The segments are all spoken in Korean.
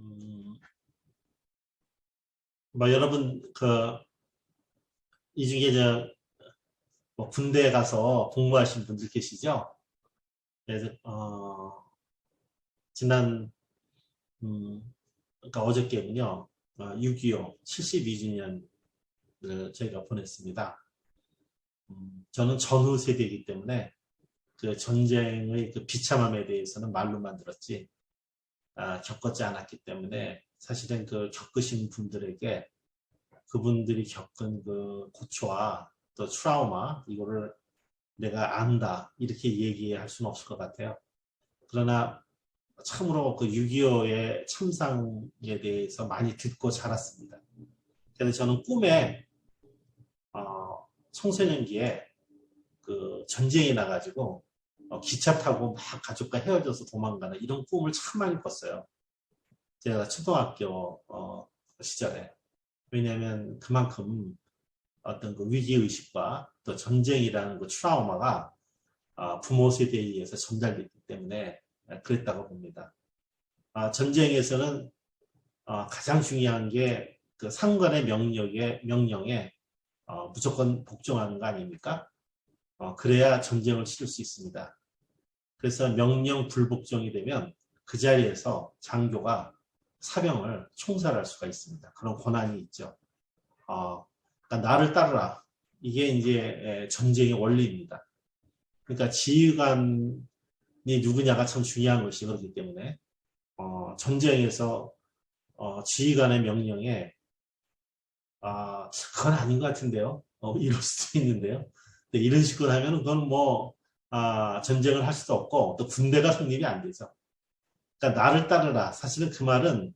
음, 뭐 여러분 그 이 중에 저 뭐 군대에 가서 복무하신 분들 계시죠? 그래서 어, 지난 음, 그러니까 어저께군요. 6.25 72주년을 저희가 보냈습니다. 음, 저는 전후 세대이기 때문에 그 전쟁의 그 비참함에 대해서는 말로만 들었지 아, 겪었지 않았기 때문에 사실은 그 겪으신 분들에게 그분들이 겪은 그 고초와 또 트라우마 이거를 내가 안다 이렇게 얘기할 수는 없을 것 같아요. 그러나 참으로 그 6.25의 참상에 대해서 많이 듣고 자랐습니다. 그래서 저는 꿈에 어, 청소년기에 그 전쟁이 나가지고 어, 기차 타고 막 가족과 헤어져서 도망가는 이런 꿈을 참 많이 꿨어요. 제가 초등학교 어, 시절에 왜냐하면 그만큼 어떤 그 위기 의식과 또 전쟁이라는 그 트라우마가 어, 부모 세대에 의해서 전달됐기 때문에 그랬다고 봅니다. 아, 전쟁에서는 어, 가장 중요한 게 그 상관의 명령에 명령에 어, 무조건 복종하는 거 아닙니까? 어, 그래야 전쟁을 치를 수 있습니다. 그래서 명령 불복종이 되면 그 자리에서 장교가 사병을 총살할 수가 있습니다. 그런 권한이 있죠. 어, 그러니까 나를 따르라. 이게 이제 전쟁의 원리입니다. 그러니까 지휘관이 누구냐가 참 중요한 것이 그렇기 때문에 어, 전쟁에서 어, 지휘관의 명령에 아, 그건 아닌 것 같은데요. 어, 이럴 수도 있는데요. 이런 식으로 하면 그건 뭐 아, 전쟁을 할 수도 없고 또 군대가 성립이 안 되죠. 그러니까 나를 따르라. 사실은 그 말은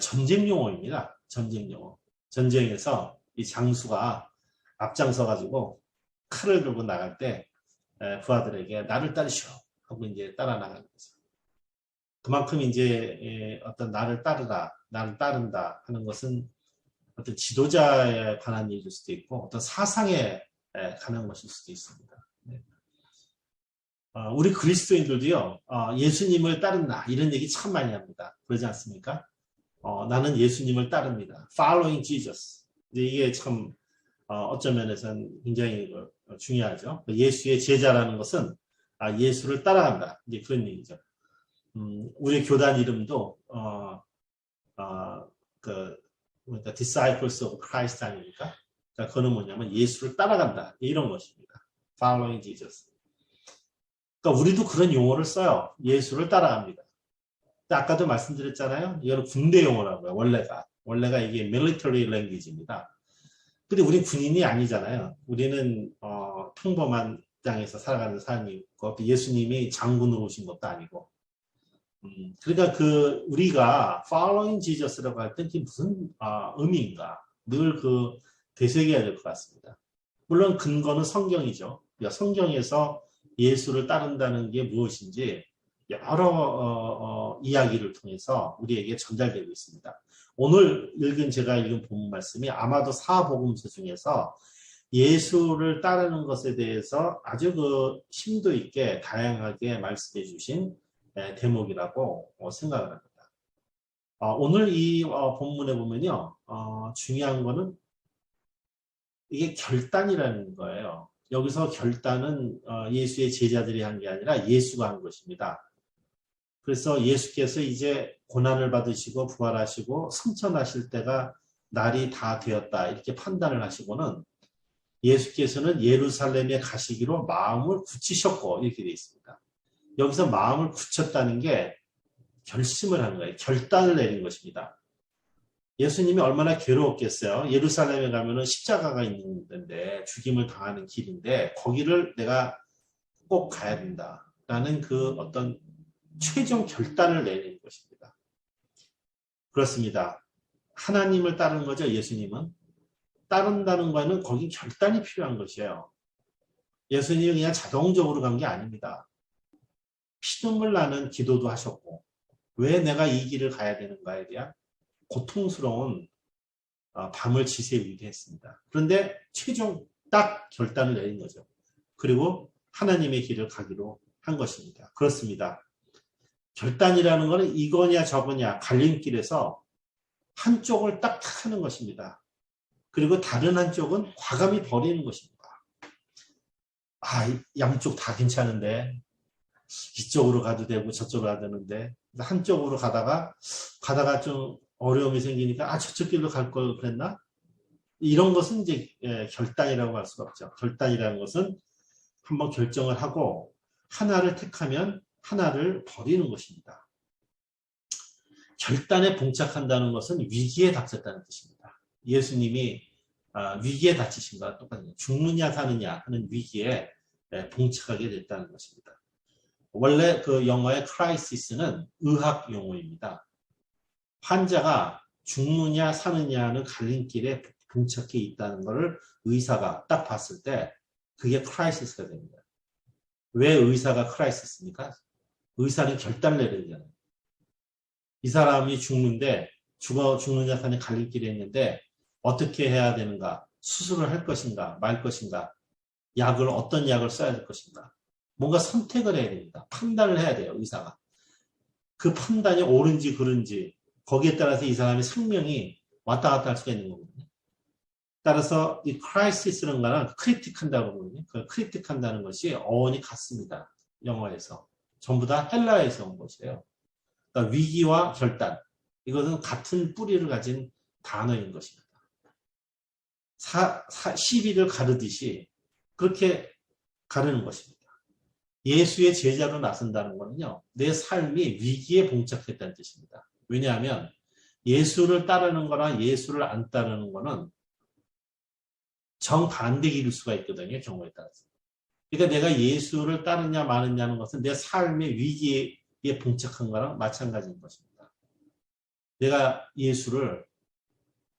전쟁 용어입니다. 전쟁 용어. 전쟁에서 이 장수가 앞장서 가지고 칼을 들고 나갈 때 부하들에게 나를 따르시오 하고 이제 따라 나가는 거죠. 그만큼 이제 어떤 나를 따르라, 나를 따른다 하는 것은 어떤 지도자에 관한 얘기일 수도 있고 어떤 사상에 관한 것일 수도 있습니다. 네. 어, 우리 그리스도인들도요 어, 예수님을 따른다 이런 얘기 참 많이 합니다. 그러지 않습니까? 어, 나는 예수님을 따릅니다. Following Jesus. 이게 참 어, 쩌 면에서는 굉장히 중요하죠. 예수의 제자라는 것은 아, 예수를 따라간다. 이제 그런 얘기죠. 음, 우리 교단 이름도 그 그러니까 disciples of Christ 아닙니까? 그러니까 그는 뭐냐면 예수를 따라간다 이런 것입니다. Following Jesus. 그러니까 우리도 그런 용어를 써요. 예수를 따라갑니다. 아까도 말씀드렸잖아요. 이거는 군대 용어라고요. 원래가 원래가 이게 military language입니다. 근데 우리 군인이 아니잖아요. 우리는 어, 평범한 땅에서 살아가는 사람이고 예수님이 장군으로 오신 것도 아니고 음, 그러니까 그 우리가 following Jesus라고 할때 무슨 아, 의미인가 늘 그 되새겨야 될 것 같습니다. 물론 근거는 성경이죠. 그러니까 성경에서 예수를 따른다는 게 무엇인지 여러 어, 어, 이야기를 통해서 우리에게 전달되고 있습니다. 오늘 읽은 제가 읽은 본문 말씀이 아마도 사복음서 중에서 예수를 따르는 것에 대해서 아주 그 심도 있게 다양하게 말씀해 주신 예, 대목이라고 어, 생각을 합니다. 어, 오늘 이 어, 본문에 보면요. 중요한 거는 이게 결단이라는 거예요. 여기서 결단은 예수의 제자들이 한 게 아니라 예수가 한 것입니다. 그래서 예수께서 이제 고난을 받으시고 부활하시고 승천하실 때가 날이 다 되었다 이렇게 판단을 하시고는 예수께서는 예루살렘에 가시기로 마음을 굳히셨고 이렇게 되어 있습니다. 여기서 마음을 굳혔다는 게 결심을 한 거예요. 결단을 내린 것입니다. 예수님이 얼마나 괴로웠겠어요. 예루살렘에 가면은 십자가가 있는 데인데 죽임을 당하는 길인데 거기를 내가 꼭 가야 된다라는 그 어떤 최종 결단을 내린 것입니다. 그렇습니다. 하나님을 따르는 거죠. 예수님은 따른다는 거는 거기 결단이 필요한 것이에요. 예수님이 그냥 자동적으로 간 게 아닙니다. 피눈물 나는 기도도 하셨고 왜 내가 이 길을 가야 되는가에 대한 고통스러운 어, 밤을 지새우기도 했습니다. 그런데 최종 딱 결단을 내린 거죠. 그리고 하나님의 길을 가기로 한 것입니다. 그렇습니다. 결단이라는 것은 이거냐 저거냐 갈림길에서 한쪽을 딱 하는 것입니다. 그리고 다른 한쪽은 과감히 버리는 것입니다. 아, 양쪽 다 괜찮은데 이쪽으로 가도 되고 저쪽으로 가도 되는데 한쪽으로 가다가 가다가 좀 어려움이 생기니까 아 저쪽 길로 갈 걸 그랬나? 이런 것은 이제 예, 결단이라고 할 수가 없죠. 결단이라는 것은 한번 결정을 하고 하나를 택하면 하나를 버리는 것입니다. 결단에 봉착한다는 것은 위기에 닥쳤다는 뜻입니다. 예수님이 아, 위기에 닥치신 것과 똑같아요. 죽느냐 사느냐 하는 위기에 예, 봉착하게 됐다는 것입니다. 원래 그 영어의 크라이시스는 의학 용어입니다. 환자가 죽느냐 사느냐는 갈림길에 봉착해 있다는 것을 의사가 딱 봤을 때 그게 크라이시스가 됩니다. 왜 의사가 크라이시스입니까? 의사는 결단 내려야 되잖아요. 이 사람이 죽는데 죽어 죽느냐 사느냐 갈림길에 있는데 어떻게 해야 되는가? 수술을 할 것인가 말 것인가? 약을 어떤 약을 써야 될 것인가? 뭔가 선택을 해야 됩니다. 판단을 해야 돼요, 의사가. 그 판단이 옳은지 그른지 거기에 따라서 이 사람의 생명이 왔다 갔다 할 수가 있는 거거든요. 따라서 이 크라이시스라는 거는 크리틱한다고 그러거든요. 그 크리틱한다는 것이 어원이 같습니다. 영어에서. 전부 다 헬라에서 온 것이에요. 그러니까 위기와 결단. 이것은 같은 뿌리를 가진 단어인 것입니다. 사, 사, 시비를 가르듯이 그렇게 가르는 것입니다. 예수의 제자로 나선다는 것은요, 내 삶이 위기에 봉착했다는 뜻입니다. 왜냐하면 예수를 따르는 거랑 예수를 안 따르는 거는 정반대 길일 수가 있거든요, 경우에 따라서. 그러니까 내가 예수를 따르냐 마느냐는 것은 내 삶의 위기에 봉착한 거랑 마찬가지인 것입니다. 내가 예수를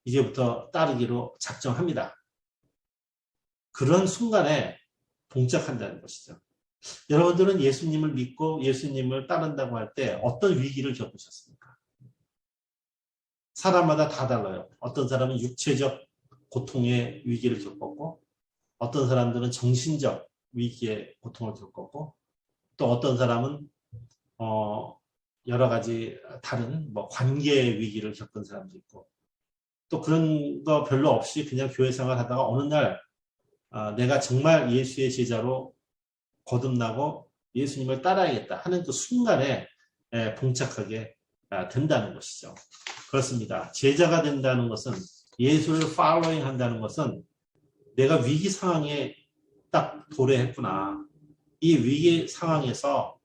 이제부터 따르기로 작정합니다. 그런 순간에 봉착한다는 것이죠. 여러분들은 예수님을 믿고 예수님을 따른다고 할 때 어떤 위기를 겪으셨습니까? 사람마다 다 달라요. 어떤 사람은 육체적 고통의 위기를 겪었고, 어떤 사람들은 정신적 위기의 고통을 겪었고, 또 어떤 사람은 어, 여러 가지 다른 뭐 관계의 위기를 겪은 사람도 있고, 또 그런 거 별로 없이 그냥 교회 생활 하다가 어느 날 아, 내가 정말 예수의 제자로 거듭나고 예수님을 따라야겠다 하는 그 순간에 봉착하게 아, 된다는 것이죠. 그렇습니다. 제자가 된다는 것은 예수를 팔로잉 한다는 것은 내가 위기 상황에 딱 도래했구나. 이 위기 상황에서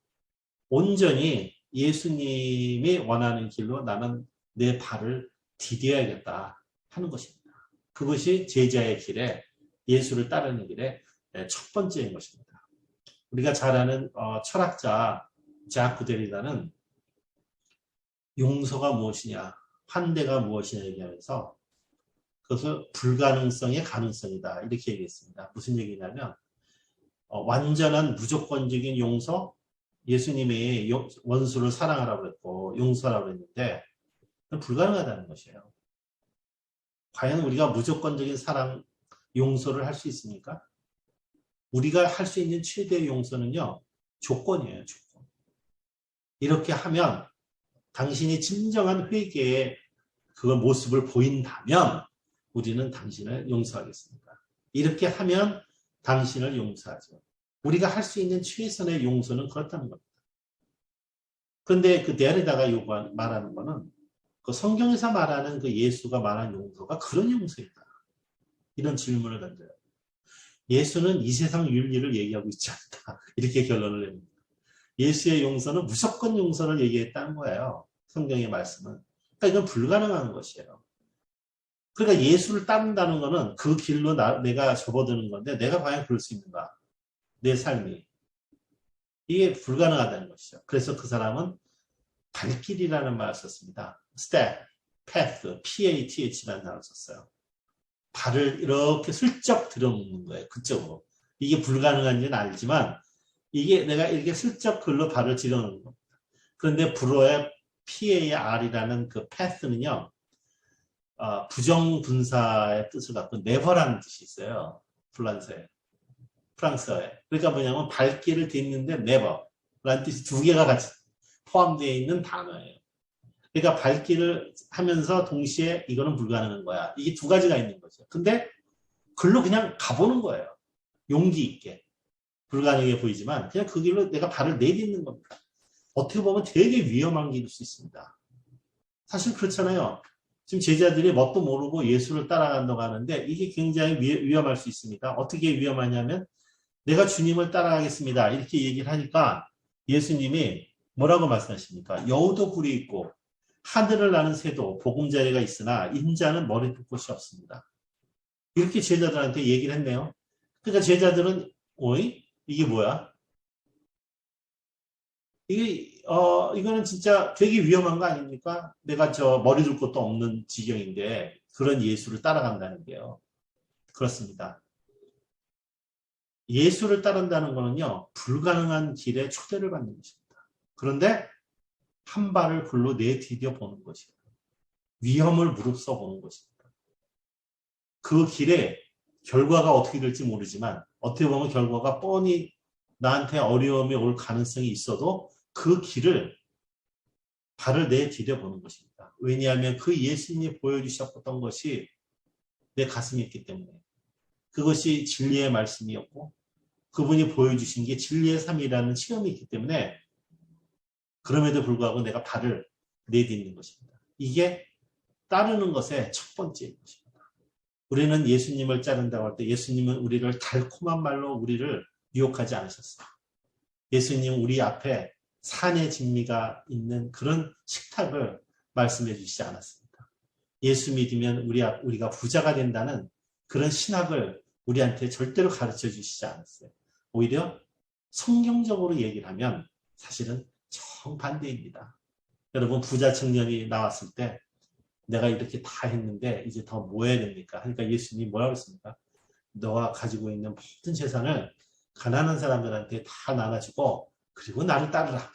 온전히 예수님이 원하는 길로 나는 내 발을 디뎌야겠다 하는 것입니다. 그것이 제자의 길에 예수를 따르는 길의 첫 번째인 것입니다. 우리가 잘 아는 어, 철학자 자크 데리다는 용서가 무엇이냐, 환대가 무엇이냐 얘기하면서 그것을 불가능성의 가능성이다 이렇게 얘기했습니다. 무슨 얘기냐면 어, 완전한 무조건적인 용서, 예수님이 원수를 사랑하라고 했고 용서하라고 했는데 불가능하다는 것이에요. 과연 우리가 무조건적인 사랑, 용서를 할 수 있습니까? 우리가 할 수 있는 최대의 용서는요, 조건이에요, 조건. 이렇게 하면 당신이 진정한 회개의 그 모습을 보인다면 우리는 당신을 용서하겠습니다. 이렇게 하면 당신을 용서하죠. 우리가 할 수 있는 최선의 용서는 그렇다는 겁니다. 그런데 그 데리다가 요구한 말하는 거는 그 성경에서 말하는 그 예수가 말한 용서가 그런 용서이다. 이런 질문을 던져요. 예수는 이 세상 윤리를 얘기하고 있지 않다. 이렇게 결론을 냅니다. 예수의 용서는 무조건 용서를 얘기했다는 거예요. 성경의 말씀은. 그러니까 이건 불가능한 것이에요. 그러니까 예수를 따른다는 것은 그 길로 나, 내가 접어드는 건데 내가 과연 그럴 수 있는가? 내 삶이. 이게 불가능하다는 것이죠. 그래서 그 사람은 발길이라는 말을 썼습니다. step, path, p-a-t-h라는 단어를 썼어요. 발을 이렇게 슬쩍 들어놓는 거예요. 그쪽으로. 이게 불가능한지는 알지만 이게 내가 이렇게 슬쩍 글로 발을 들어놓는 겁니다. 그런데 불어의 PAR이라는 그 패스는요, 어, 부정분사의 뜻을 갖고 네버라는 뜻이 있어요. 프랑스에. 프랑스어에. 그러니까 뭐냐면 발길을 딛는데 네버라는 뜻이 두 개가 같이 포함되어 있는 단어예요. 그러니까 발길을 하면서 동시에 이거는 불가능한 거야. 이게 두 가지가 있는 거죠. 근데 글로 그냥 가보는 거예요. 용기 있게. 불가능해 보이지만 그냥 그 길로 내가 발을 내딛는 겁니다. 어떻게 보면 되게 위험한 길일 수 있습니다. 사실 그렇잖아요. 지금 제자들이 뭣도 모르고 예수를 따라간다고 하는데 이게 굉장히 위, 험할 수 있습니다. 어떻게 위험하냐면 내가 주님을 따라가겠습니다. 이렇게 얘기를 하니까 예수님이 뭐라고 말씀하십니까? 여우도 굴이 있고 하늘을 나는 새도 보금자리가 있으나 인자는 머리 둘 곳이 없습니다. 이렇게 제자들한테 얘기를 했네요. 그러니까 제자들은 오이 이게 뭐야? 이게 어 이거는 진짜 되게 위험한 거 아닙니까? 내가 저 머리 둘 것도 없는 지경인데 그런 예수를 따라간다는 게요. 그렇습니다. 예수를 따른다는 거는요 불가능한 길에 초대를 받는 것입니다. 그런데 한 발을 글로 내디뎌 보는 것입니다. 위험을 무릅써 보는 것입니다. 그 길에 결과가 어떻게 될지 모르지만 어떻게 보면 결과가 뻔히 나한테 어려움이 올 가능성이 있어도 그 길을 발을 내디뎌 보는 것입니다. 왜냐하면 그 예수님이 보여주셨던 것이 내 가슴에 있기 때문에 그것이 진리의 말씀이었고 그분이 보여주신 게 진리의 삶이라는 체험이 있기 때문에 그럼에도 불구하고 내가 발을 내딛는 것입니다. 이게 따르는 것의 첫 번째인 것입니다. 우리는 예수님을 자른다고 할 때 예수님은 우리를 달콤한 말로 우리를 유혹하지 않으셨어요. 예수님 우리 앞에 산의 진미가 있는 그런 식탁을 말씀해 주시지 않았습니다. 예수 믿으면 우리, 우리가 부자가 된다는 그런 신학을 우리한테 절대로 가르쳐 주시지 않았어요. 오히려 성경적으로 얘기를 하면 사실은 정반대입니다. 여러분 부자 청년이 나왔을 때 내가 이렇게 다 했는데 이제 더 뭐 해야 됩니까? 그러니까 예수님이 뭐라고 했습니까? 너가 가지고 있는 모든 재산을 가난한 사람들한테 다 나눠주고 그리고 나를 따르라.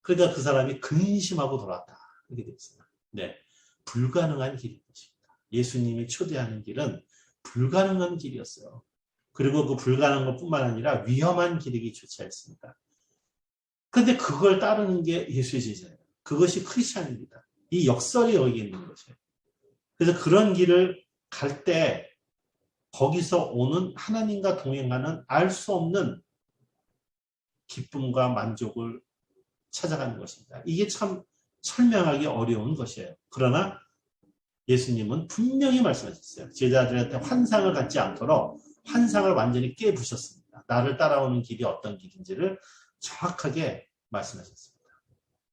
그러니까 그 사람이 근심하고 돌아왔다. 이렇게 되어 있습니다. 네. 불가능한 길인 것입니다. 예수님이 초대하는 길은 불가능한 길이었어요. 그리고 그 불가능한 것 뿐만 아니라 위험한 길이기 조차 했습니다. 근데 그걸 따르는 게 예수의 제자예요. 그것이 크리스찬입니다. 이 역설이 여기 있는 거죠. 그래서 그런 길을 갈 때 거기서 오는 하나님과 동행하는 알 수 없는 기쁨과 만족을 찾아가는 것입니다. 이게 참 설명하기 어려운 것이에요. 그러나 예수님은 분명히 말씀하셨어요. 제자들한테 환상을 갖지 않도록 환상을 완전히 깨부셨습니다. 나를 따라오는 길이 어떤 길인지를 정확하게 말씀하셨습니다.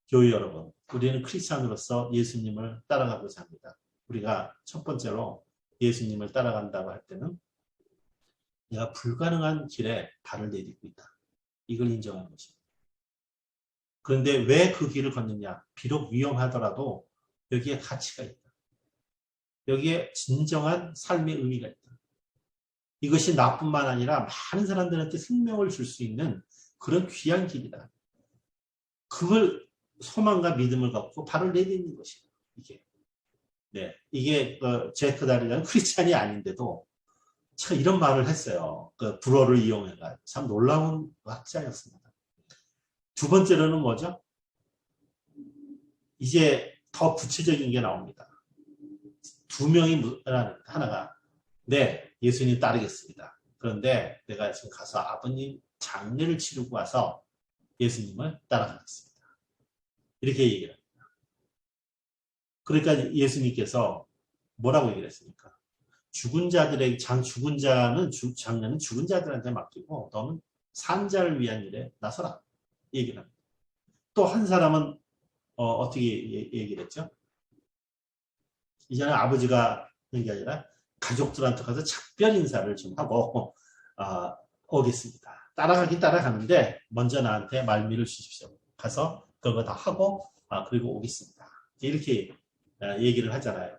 교회 여러분, 우리는 크리스찬으로서 예수님을 따라가고자 합니다. 우리가 첫 번째로 예수님을 따라간다고 할 때는 내가 불가능한 길에 발을 내딛고 있다. 이걸 인정하는 것입니다. 그런데 왜 그 길을 걷느냐? 비록 위험하더라도 여기에 가치가 있다. 여기에 진정한 삶의 의미가 있다. 이것이 나뿐만 아니라 많은 사람들한테 생명을 줄 수 있는 그런 귀한 길이다. 그걸 소망과 믿음을 갖고 발을 내딛는 것이에요. 이게. 네. 이게, 그, 제크 다리라는 크리스찬이 아닌데도 참 이런 말을 했어요. 그 불어를 이용해가 참 놀라운 학자였습니다. 두 번째로는 뭐죠? 이제 더 구체적인 게 나옵니다. 두 명이 하나가 네 예수님 따르겠습니다. 그런데 내가 지금 가서 아버님 장례를 치르고 와서 예수님을 따라가겠습니다. 이렇게 얘기를 합니다. 그러니까 예수님께서 뭐라고 얘기를 했습니까? 죽은 자들의 장 죽은 자는 주, 장례는 죽은 자들한테 맡기고 너는 산 자를 위한 일에 나서라 얘기를 합니다. 또 한 사람은 어, 떻게 얘기를 했죠? 이제는 아버지가 하는 게 아니라 가족들한테 가서 작별 인사를 좀 하고 어, 오겠습니다. 따라가긴 따라가는데 먼저 나한테 말미를 주십시오. 가서 그거 다 하고 아, 그리고 오겠습니다. 이렇게 아, 얘기를 하잖아요.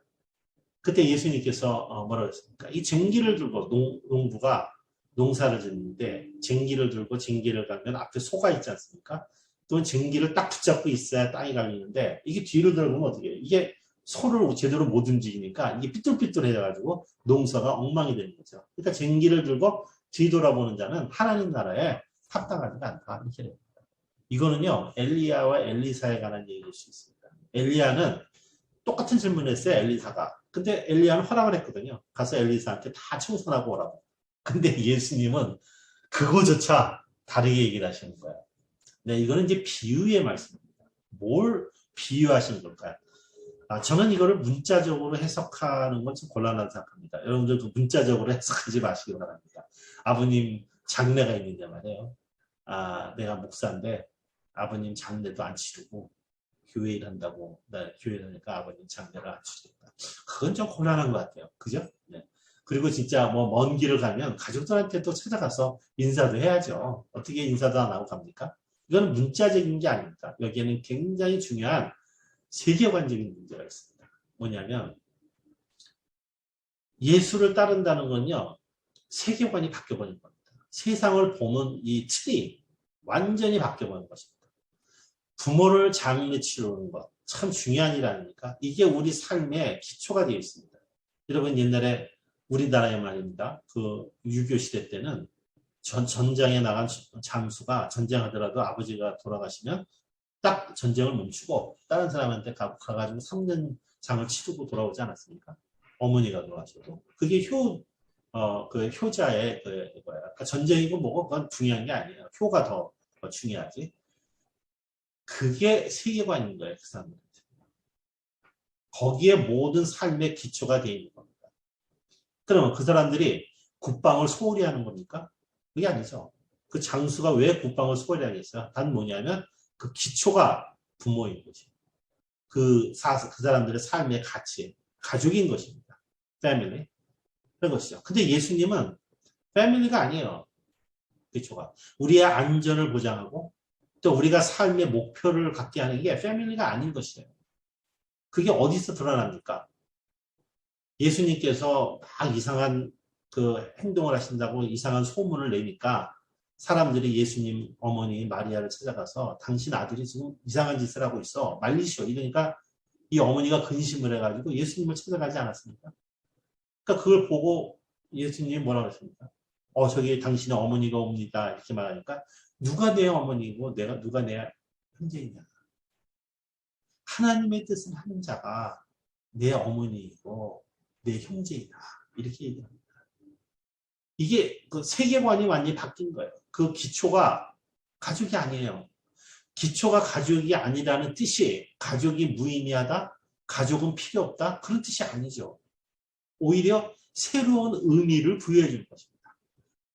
그때 예수님께서 어, 뭐라고 했습니까? 이 쟁기를 들고 농, 농부가 농사를 짓는데 쟁기를 들고 쟁기를 가면 앞에 소가 있지 않습니까? 또 쟁기를 딱 붙잡고 있어야 땅이 갈리는데 이게 뒤로 들어보면 어떻게 해요? 이게 소를 제대로 못 움직이니까 이게 삐뚤삐뚤해져가지고 농사가 엉망이 되는 거죠. 그러니까 쟁기를 들고 뒤돌아보는 자는 하나님 나라에 합당하지가 않다. 이렇게 됩니다. 이거는요, 엘리야와 엘리사에 관한 얘기일 수 있습니다. 엘리야는 똑같은 질문을 했어요, 엘리사가. 근데 엘리야는 허락을 했거든요. 가서 엘리사한테 다 청산하고 오라고. 근데 예수님은 그거조차 다르게 얘기를 하시는 거예요. 네, 이거는 이제 비유의 말씀입니다. 뭘 비유하시는 걸까요? 아, 저는 이거를 문자적으로 해석하는 건 좀 곤란하다고 생각합니다. 여러분들 그 문자적으로 해석하지 마시기 바랍니다. 아버님 장례가 있는데 말이에요. 아, 내가 목사인데 아버님 장례도 안 치르고 교회 일한다고 네, 교회 일하니까 아버님 장례를 안 치르겠다. 그건 좀 곤란한 것 같아요. 그죠? 네. 그리고 진짜 뭐 먼 길을 가면 가족들한테 또 찾아가서 인사도 해야죠. 어떻게 인사도 안 하고 갑니까? 이건 문자적인 게 아닙니다. 여기에는 굉장히 중요한 세계관적인 문제가 있습니다. 뭐냐면 예수를 따른다는 건요. 세계관이 바뀌어버린 겁니다. 세상을 보는 이 틀이 완전히 바뀌어버린 것입니다. 부모를 장례 치르는 것 참 중요한 일 아닙니까? 이게 우리 삶의 기초가 되어 있습니다. 여러분 옛날에 우리나라에 말입니다. 그 유교 시대 때는 전, 전장에 나간 장수가 전쟁하더라도 아버지가 돌아가시면 딱 전쟁을 멈추고 다른 사람한테 가, 가가지고 3년 장을 치르고 돌아오지 않았습니까? 어머니가 돌아가셔도. 그게 효, 어, 그 효자의 그, 뭐야. 그러니까 전쟁이고 뭐고 그건 중요한 게 아니에요. 효가 더, 더 중요하지. 그게 세계관인 거예요, 그 사람들. 거기에 모든 삶의 기초가 되어 있는 겁니다. 그러면 그 사람들이 국방을 소홀히 하는 겁니까? 그게 아니죠. 그 장수가 왜 국방을 소홀히 하겠어요? 단 뭐냐면 그 기초가 부모인 거지. 그, 사, 그 사람들의 삶의 가치, 가족인 것입니다. 패밀리. 그런 것이죠. 근데 예수님은 패밀리가 아니에요. 기초가. 우리의 안전을 보장하고 또 우리가 삶의 목표를 갖게 하는 게 패밀리가 아닌 것이에요. 그게 어디서 드러납니까? 예수님께서 막 이상한 그 행동을 하신다고 이상한 소문을 내니까 사람들이 예수님 어머니 마리아를 찾아가서 당신 아들이 지금 이상한 짓을 하고 있어 말리시오 이러니까 이 어머니가 근심을 해가지고 예수님을 찾아가지 않았습니까? 그러니까 그걸 보고 예수님이 뭐라고 했습니까? 어 저기 당신의 어머니가 옵니다 이렇게 말하니까 누가 내 어머니고 내가 누가 내 형제이냐 하나님의 뜻을 하는 자가 내 어머니이고 내 형제이다 이렇게 얘기합니다. 이게 그 세계관이 완전히 바뀐 거예요. 그 기초가 가족이 아니에요. 기초가 가족이 아니라는 뜻이 가족이 무의미하다, 가족은 필요 없다 그런 뜻이 아니죠. 오히려 새로운 의미를 부여해 줄 것입니다.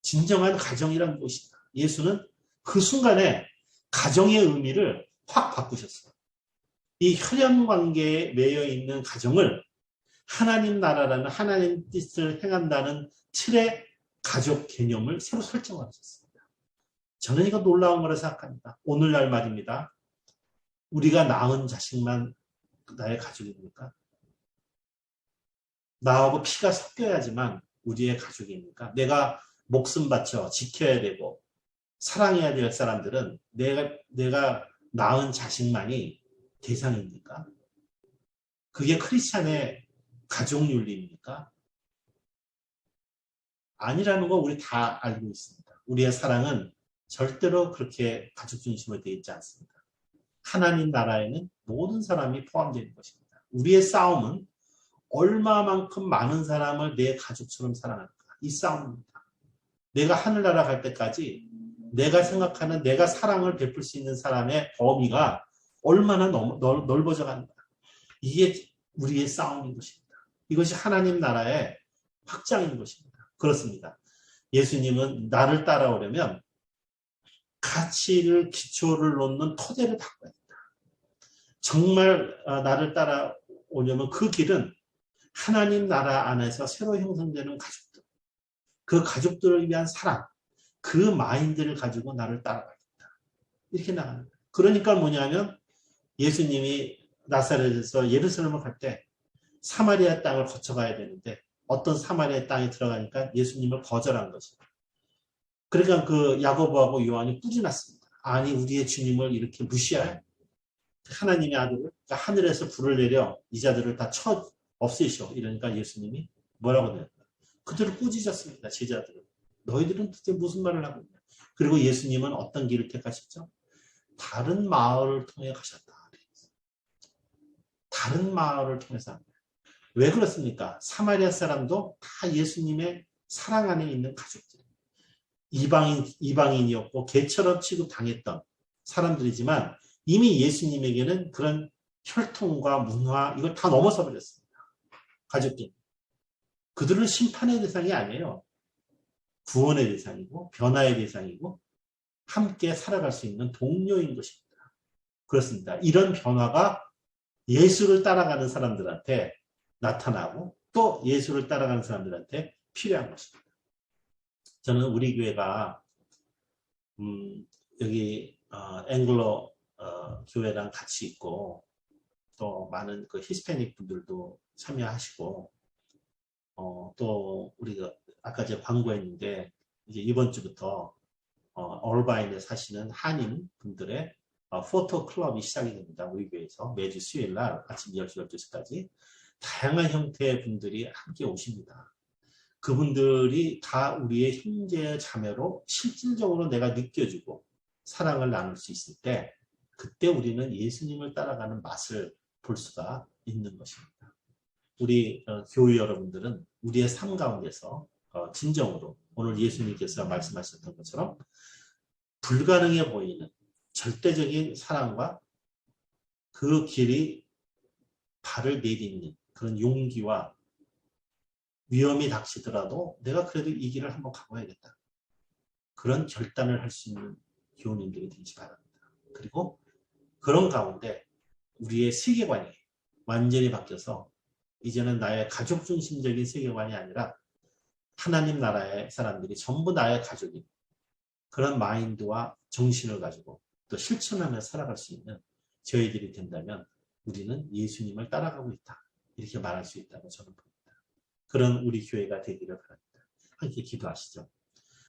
진정한 가정이란 무엇이다. 예수는 그 순간에 가정의 의미를 확 바꾸셨어요. 이 혈연 관계에 매여 있는 가정을 하나님 나라라는 하나님 뜻을 행한다는 틀의 가족 개념을 새로 설정하셨습니다. 저는 이거 놀라운 거라 생각합니다. 오늘날 말입니다. 우리가 낳은 자식만 나의 가족입니까? 나하고 피가 섞여야지만 우리의 가족입니까? 내가 목숨 바쳐 지켜야 되고 사랑해야 될 사람들은 내가 내가 낳은 자식만이 대상입니까? 그게 크리스찬의 가족 윤리입니까? 아니라는 거 우리 다 알고 있습니다. 우리의 사랑은 절대로 그렇게 가족 중심으로 되어 있지 않습니다. 하나님 나라에는 모든 사람이 포함되는 것입니다. 우리의 싸움은 얼마만큼 많은 사람을 내 가족처럼 사랑할까? 이 싸움입니다. 내가 하늘나라 갈 때까지 내가 생각하는 내가 사랑을 베풀 수 있는 사람의 범위가 얼마나 넓, 넓어져 가는가. 이게 우리의 싸움인 것입니다. 이것이 하나님 나라의 확장인 것입니다. 그렇습니다. 예수님은 나를 따라오려면 가치를 기초를 놓는 토대를 바꿔야 된다. 정말 어, 나를 따라오려면 그 길은 하나님 나라 안에서 새로 형성되는 가족들, 그 가족들을 위한 사랑, 그 마인드를 가지고 나를 따라가겠다. 이렇게 나가는 거예요. 그러니까 뭐냐면 예수님이 나사렛에서 예루살렘을 갈 때 사마리아 땅을 거쳐가야 되는데 어떤 사마리아 땅에 들어가니까 예수님을 거절한 거죠. 그러니까 그 야고보하고 요한이 뿌리 났습니다. 아니 우리의 주님을 이렇게 무시할 하나님의 아들을 그러니까 하늘에서 불을 내려 이 자들을 다 쳐 없애시오. 이러니까 예수님이 뭐라고 그래요? 그들을 꾸짖었습니다. 제자들을. 너희들은 도대체 무슨 말을 하고 있냐? 그리고 예수님은 어떤 길을 택하셨죠? 다른 마을을 통해 가셨다. 다른 마을을 통해서. 왜 그렇습니까? 사마리아 사람도 다 예수님의 사랑 안에 있는 가족들. 이방인, 이방인이었고, 개처럼 취급당했던 사람들이지만 이미 예수님에게는 그런 혈통과 문화, 이걸 다 넘어서 버렸습니다. 가족들. 그들은 심판의 대상이 아니에요. 구원의 대상이고, 변화의 대상이고, 함께 살아갈 수 있는 동료인 것입니다. 그렇습니다. 이런 변화가 예수를 따라가는 사람들한테 나타나고 또 예수를 따라가는 사람들한테 필요한 것입니다. 저는 우리 교회가 음, 여기 어, 앵글로 어, 교회랑 같이 있고 또 많은 그 히스패닉 분들도 참여하시고 어, 또 우리가 아까 제가 광고했는데 이제 이번 주부터 어, 얼바인에 사시는 한인 분들의 어, 포토 클럽이 시작이 됩니다. 우리 교회에서 매주 수요일 날 아침 10시, 12시까지 다양한 형태의 분들이 함께 오십니다. 그분들이 다 우리의 형제 자매로 실질적으로 내가 느껴지고 사랑을 나눌 수 있을 때 그때 우리는 예수님을 따라가는 맛을 볼 수가 있는 것입니다. 우리 어, 교회 여러분들은 우리의 삶 가운데서 어, 진정으로 오늘 예수님께서 말씀하셨던 것처럼 불가능해 보이는 절대적인 사랑과 그 길이 발을 내딛는 그런 용기와 위험이 닥치더라도 내가 그래도 이 길을 한번 가봐야겠다. 그런 결단을 할 수 있는 교우님들이 되시 바랍니다. 그리고 그런 가운데 우리의 세계관이 완전히 바뀌어서 이제는 나의 가족 중심적인 세계관이 아니라 하나님 나라의 사람들이 전부 나의 가족인 그런 마인드와 정신을 가지고 또 실천하며 살아갈 수 있는 저희들이 된다면 우리는 예수님을 따라가고 있다. 이렇게 말할 수 있다고 저는 봅니다. 그런 우리 교회가 되기를 바랍니다. 함께 기도하시죠.